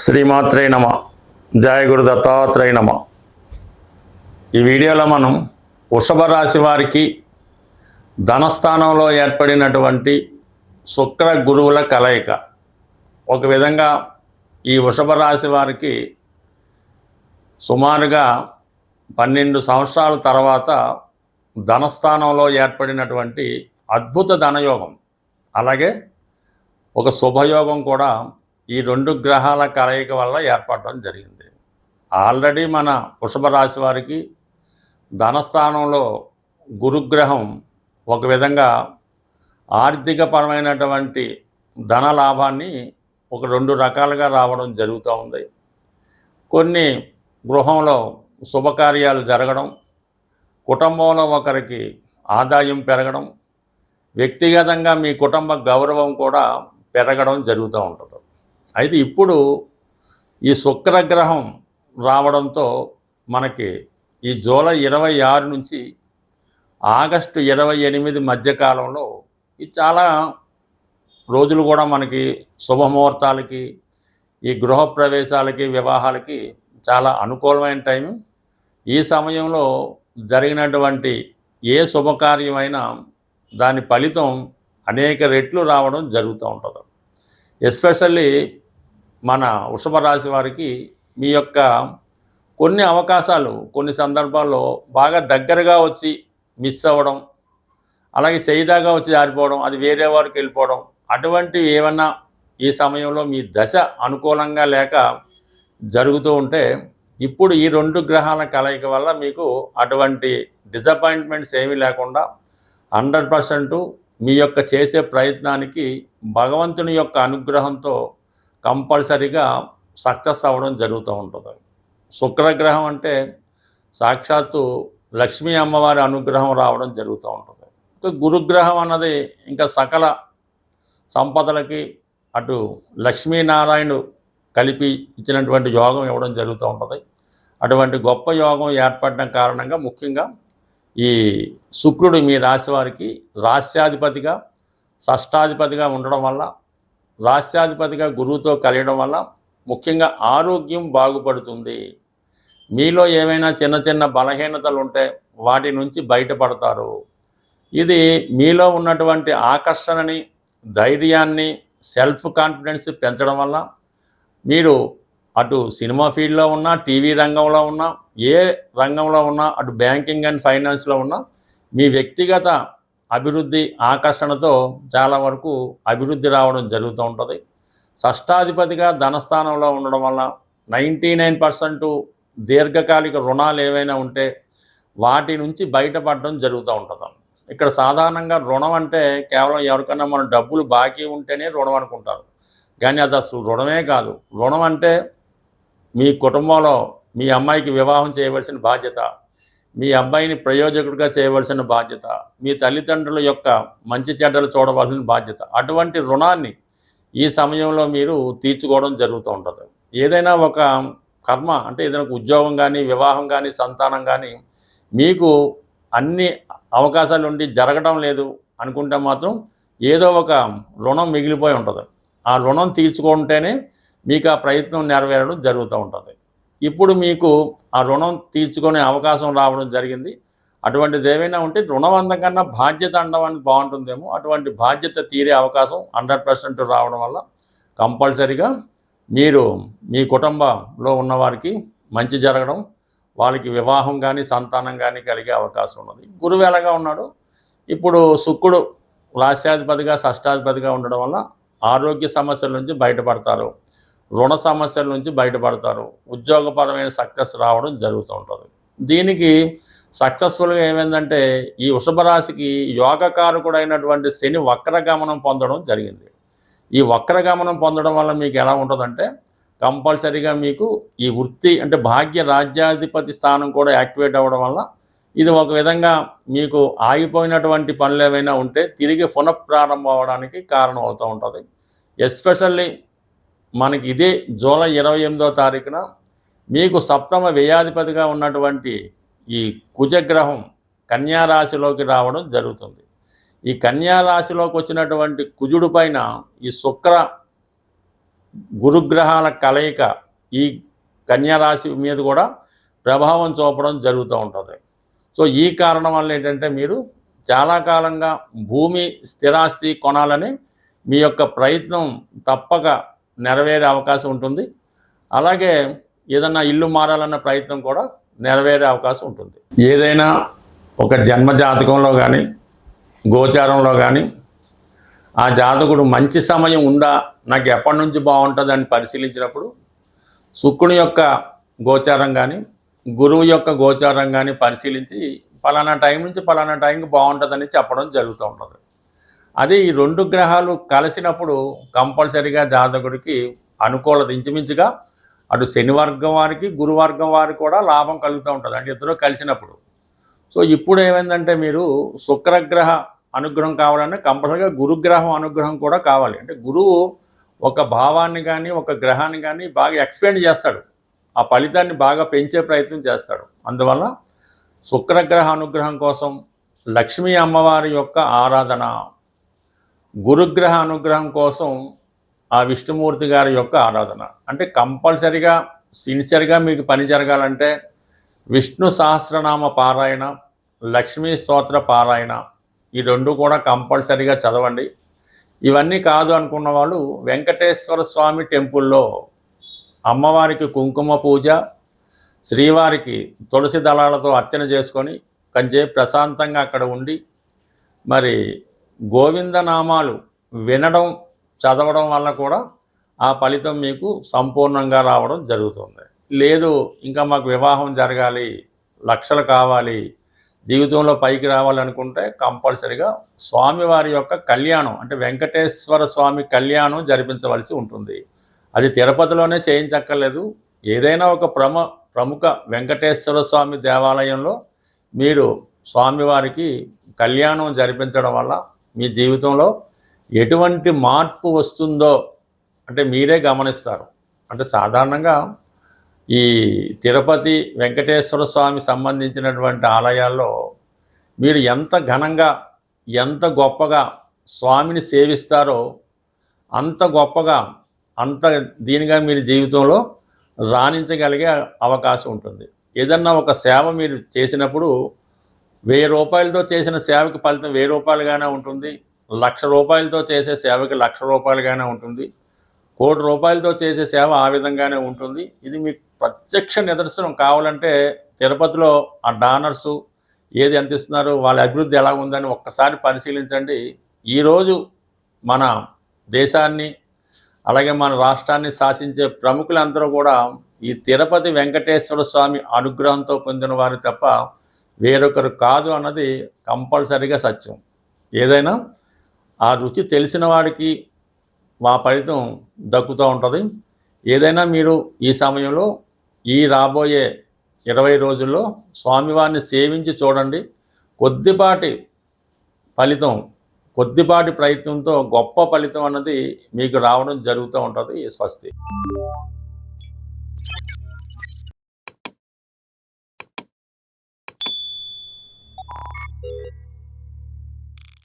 శ్రీమాత్రే నమ. జయ గురు దత్తాత్రేయ నమ. ఈ వీడియోలో మనం వృషభ రాశి వారికి ధనస్థానంలో ఏర్పడినటువంటి శుక్ర గురువుల కలయిక. ఒక విధంగా ఈ వృషభ రాశి వారికి సుమారుగా పన్నెండు సంవత్సరాల తర్వాత ధనస్థానంలో ఏర్పడినటువంటి అద్భుత ధనయోగం. అలాగే ఒక శుభయోగం కూడా ఈ రెండు గ్రహాల కలయిక వల్ల ఏర్పడటం జరిగింది. ఆల్రెడీ మన వృషభ రాశి వారికి ధనస్థానంలో గురుగ్రహం ఒక విధంగా ఆర్థికపరమైనటువంటి ధన లాభాన్ని ఒక రెండు రకాలుగా రావడం జరుగుతూ ఉంది. కొన్ని గృహంలో శుభకార్యాలు జరగడం కుటుంబంలో ఒకరికి ఆదాయం పెరగడం వ్యక్తిగతంగా మీ కుటుంబ గౌరవం కూడా పెరగడం జరుగుతూ ఉంటుంది. అయితే ఇప్పుడు ఈ శుక్రగ్రహం రావడంతో మనకి ఈ జూలై ఇరవై ఆరు నుంచి ఆగస్టు ఇరవై ఎనిమిది మధ్యకాలంలో ఈ చాలా రోజులు కూడా మనకి శుభముహూర్తాలకి ఈ గృహప్రవేశాలకి వివాహాలకి చాలా అనుకూలమైన టైం ఈ సమయంలో జరిగినటువంటి ఏ శుభకార్యమైనా దాని ఫలితం అనేక రెట్లు రావడం జరుగుతూ ఉంటుంది. ఎస్పెషల్లీ మన వృషభ రాశి వారికి మీ యొక్క కొన్ని అవకాశాలు కొన్ని సందర్భాల్లో బాగా దగ్గరగా వచ్చి మిస్ అవ్వడం అలాగే చేయిదాగా వచ్చి జారిపోవడం అది వేరే వారికి వెళ్ళిపోవడం అటువంటివి ఏమన్నా ఈ సమయంలో మీ దశ అనుకూలంగా లేక జరుగుతూ ఉంటే ఇప్పుడు ఈ రెండు గ్రహాల కలయిక వల్ల మీకు అటువంటి డిసప్పాయింట్మెంట్స్ ఏమీ లేకుండా హండ్రెడ్ పర్సెంట్ మీ యొక్క చేసే ప్రయత్నానికి భగవంతుని యొక్క అనుగ్రహంతో కంపల్సరీగా సక్సెస్ అవ్వడం జరుగుతూ ఉంటుంది. శుక్రగ్రహం అంటే సాక్షాత్తు లక్ష్మీ అమ్మవారి అనుగ్రహం రావడం జరుగుతూ ఉంటుంది. గురుగ్రహం అన్నది ఇంకా సకల సంపదలకి అటు లక్ష్మీనారాయణుడు కలిపి ఇచ్చినటువంటి యోగం ఇవ్వడం జరుగుతూ ఉంటుంది. అటువంటి గొప్ప యోగం ఏర్పడడం కారణంగా ముఖ్యంగా ఈ శుక్రుడు మీ రాశి వారికి రాస్యాధిపతిగా షష్టాధిపతిగా ఉండడం వల్ల రాష్ట్రాధిపతిగా గురువుతో కలియడం వల్ల ముఖ్యంగా ఆరోగ్యం బాగుపడుతుంది. మీలో ఏమైనా చిన్న చిన్న బలహీనతలు ఉంటే వాటి నుంచి బయటపడతారు. ఇది మీలో ఉన్నటువంటి ఆకర్షణని ధైర్యాన్ని సెల్ఫ్ కాన్ఫిడెన్స్ పెంచడం వల్ల మీరు అటు సినిమా ఫీల్డ్లో ఉన్నా టీవీ రంగంలో ఉన్నా ఏ రంగంలో ఉన్నా అటు బ్యాంకింగ్ అండ్ ఫైనాన్స్లో ఉన్నా మీ వ్యక్తిగత అభివృద్ధి ఆకర్షణతో చాలా వరకు అభివృద్ధి రావడం జరుగుతూ ఉంటుంది. షష్టాధిపతిగా ధనస్థానంలో ఉండడం వల్ల నైంటీ నైన్ పర్సెంట్ దీర్ఘకాలిక రుణాలు ఏవైనా ఉంటే వాటి నుంచి బయటపడడం జరుగుతూ ఉంటుంది. ఇక్కడ సాధారణంగా రుణం అంటే కేవలం ఎవరికైనా మనం డబ్బులు బాకీ ఉంటేనే రుణం అనుకుంటారు. కానీ అది అసలు రుణమే కాదు. రుణం అంటే మీ కుటుంబంలో మీ అమ్మాయికి వివాహం చేయవలసిన బాధ్యత మీ అబ్బాయిని ప్రయోజకుడిగా చేయవలసిన బాధ్యత మీ తల్లిదండ్రుల యొక్క మంచి చెడ్డలు చూడవలసిన బాధ్యత అటువంటి రుణాన్ని ఈ సమయంలో మీరు తీర్చుకోవడం జరుగుతూ ఉంటుంది. ఏదైనా ఒక కర్మ అంటే ఏదైనా ఉద్యోగం కానీ వివాహం కానీ సంతానం కానీ మీకు అన్ని అవకాశాలు ఉండి జరగడం లేదు అనుకుంటే మాత్రం ఏదో ఒక రుణం మిగిలిపోయి ఉంటుంది. ఆ రుణం తీర్చుకుంటేనే మీకు ఆ ప్రయత్నం నెరవేరడం జరుగుతూ ఉంటుంది. ఇప్పుడు మీకు ఆ రుణం తీర్చుకునే అవకాశం రావడం జరిగింది. అటువంటిది ఏమైనా ఉంటే రుణవంతం కన్నా బాధ్యత అండవానికి బాగుంటుందేమో. అటువంటి బాధ్యత తీరే అవకాశం హండ్రెడ్ పర్సెంట్ రావడం వల్ల కంపల్సరిగా మీరు మీ కుటుంబంలో ఉన్నవారికి మంచి జరగడం వాళ్ళకి వివాహం కానీ సంతానం కానీ కలిగే అవకాశం ఉన్నది. గురువు ఎలాగా ఉన్నాడు. ఇప్పుడు శుక్రుడు రాశ్యాధిపతిగా షష్టాధిపతిగా ఉండడం వల్ల ఆరోగ్య సమస్యల నుంచి బయటపడతారు. రుణ సమస్యల నుంచి బయటపడతారు. ఉద్యోగపరమైన సక్సెస్ రావడం జరుగుతూ ఉంటుంది. దీనికి సక్సెస్ఫుల్గా ఏమైందంటే ఈ వృషభ రాశికి యోగకారకుడైనటువంటి శని వక్రగమనం పొందడం జరిగింది. ఈ వక్రగమనం పొందడం వల్ల మీకు ఎలా ఉంటుందంటే కంపల్సరీగా మీకు ఈ వృత్తి అంటే భాగ్య రాజ్యాధిపతి స్థానం కూడా యాక్టివేట్ అవ్వడం వల్ల ఇది ఒక విధంగా మీకు ఆగిపోయినటువంటి పనులు ఏమైనా ఉంటే తిరిగి పునఃప్రారంభం అవ్వడానికి కారణం అవుతూ ఉంటుంది. ఎస్పెషల్లీ మనకి ఇదే జూలై ఇరవై ఎనిమిదో తారీఖున మీకు సప్తమ వ్యయాధిపతిగా ఉన్నటువంటి ఈ కుజగ్రహం కన్యారాశిలోకి రావడం జరుగుతుంది. ఈ కన్యారాశిలోకి వచ్చినటువంటి కుజుడు పైన ఈ శుక్ర గురుగ్రహాల కలయిక ఈ కన్యారాశి మీద కూడా ప్రభావం చూపడం జరుగుతూ ఉంటుంది. సో ఈ కారణం వల్ల ఏంటంటే మీరు చాలా కాలంగా భూమి స్థిరాస్తి కొనాలని మీ యొక్క ప్రయత్నం తప్పక నెరవేరే అవకాశం ఉంటుంది. అలాగే ఏదన్నా ఇల్లు మారాలన్న ప్రయత్నం కూడా నెరవేరే అవకాశం ఉంటుంది. ఏదైనా ఒక జన్మ జాతకంలో కానీ గోచారంలో కానీ ఆ జాతకుడు మంచి సమయం ఉందా నాకు ఎప్పటి నుంచి బాగుంటుందని పరిశీలించినప్పుడు శుక్రుని యొక్క గోచారం కానీ గురువు యొక్క గోచారం కానీ పరిశీలించి పలానా టైం నుంచి పలానా టైంకి బాగుంటుందని చెప్పడం జరుగుతూ ఉంటుంది. అదే ఈ రెండు గ్రహాలు కలిసినప్పుడు కంపల్సరీగా జాతకుడికి అనుకూలత ఇంచుమించుగా అటు శనివర్గం వారికి గురువర్గం వారికి కూడా లాభం కలుగుతూ ఉంటుంది. అంటే ఇద్దరు కలిసినప్పుడు. సో ఇప్పుడు ఏమైందంటే మీరు శుక్రగ్రహ అనుగ్రహం కావాలంటే కంపల్సరీగా గురుగ్రహం అనుగ్రహం కూడా కావాలి. అంటే గురువు ఒక భావాన్ని కానీ ఒక గ్రహాన్ని కానీ బాగా ఎక్స్పెండ్ చేస్తాడు. ఆ ఫలితాన్ని బాగా పెంచే ప్రయత్నం చేస్తాడు. అందువల్ల శుక్రగ్రహ అనుగ్రహం కోసం లక్ష్మీ అమ్మవారి యొక్క ఆరాధన గురుగ్రహ అనుగ్రహం కోసం ఆ విష్ణుమూర్తి గారి యొక్క ఆరాధన. అంటే కంపల్సరిగా సిన్సియర్గా మీకు పని జరగాలంటే విష్ణు సహస్రనామ పారాయణ లక్ష్మీ స్తోత్ర పారాయణ ఈ రెండు కూడా కంపల్సరీగా చదవండి. ఇవన్నీ కాదు అనుకున్న వాళ్ళు వెంకటేశ్వర స్వామి టెంపుల్లో అమ్మవారికి కుంకుమ పూజ శ్రీవారికి తులసి దళాలతో అర్చన చేసుకొని కొంచెం ప్రశాంతంగా అక్కడ ఉండి మరి గోవిందనామాలు వినడం చదవడం వల్ల కూడా ఆ ఫలితం మీకు సంపూర్ణంగా రావడం జరుగుతుంది. లేదు ఇంకా మాకు వివాహం జరగాలి లక్షలు కావాలి జీవితంలో పైకి రావాలనుకుంటే కంపల్సరిగా స్వామివారి యొక్క కళ్యాణం అంటే వెంకటేశ్వర స్వామి కళ్యాణం జరిపించవలసి ఉంటుంది. అది తిరుపతిలోనే చేయించక్కర్లేదు. ఏదైనా ఒక ప్రమ ప్రముఖ వెంకటేశ్వర స్వామి దేవాలయంలో మీరు స్వామివారికి కళ్యాణం జరిపించడం వల్ల మీ జీవితంలో ఎటువంటి మార్పు వస్తుందో అంటే మీరే గమనిస్తారు. అంటే సాధారణంగా ఈ తిరుపతి వెంకటేశ్వర స్వామి సంబంధించినటువంటి ఆలయాల్లో మీరు ఎంత ఘనంగా ఎంత గొప్పగా స్వామిని సేవిస్తారో అంత గొప్పగా అంత దీనిగా మీరు జీవితంలో రాణించగలిగే అవకాశం ఉంటుంది. ఏదన్నా ఒక సేవ మీరు చేసినప్పుడు వెయ్యి రూపాయలతో చేసిన సేవకి ఫలితం వెయ్యి రూపాయలుగానే ఉంటుంది. లక్ష రూపాయలతో చేసే సేవకి లక్ష రూపాయలుగానే ఉంటుంది. కోటి రూపాయలతో చేసే సేవ ఆ విధంగానే ఉంటుంది. ఇది మీకు ప్రత్యక్ష నిదర్శనం కావాలంటే తిరుపతిలో ఆ డానర్సు ఏది ఎంత ఇస్తున్నారు వాళ్ళ అభివృద్ధి ఎలా ఉందని ఒక్కసారి పరిశీలించండి. ఈరోజు మన దేశాన్ని అలాగే మన రాష్ట్రాన్ని శాసించే ప్రముఖులందరూ కూడా ఈ తిరుపతి వెంకటేశ్వర స్వామి అనుగ్రహంతో పొందిన వారు తప్ప వేరొకరు కాదు అన్నది కంపల్సరిగా సత్యం. ఏదైనా ఆ రుచి తెలిసిన వాడికి మా ఫలితం దక్కుతూ ఉంటుంది. ఏదైనా మీరు ఈ సమయంలో ఈ రాబోయే ఇరవై రోజుల్లో స్వామివారిని సేవించి చూడండి. కొద్దిపాటి ఫలితం కొద్దిపాటి ప్రయత్నంతో గొప్ప ఫలితం అన్నది మీకు రావడం జరుగుతూ ఉంటుంది స్వస్తి.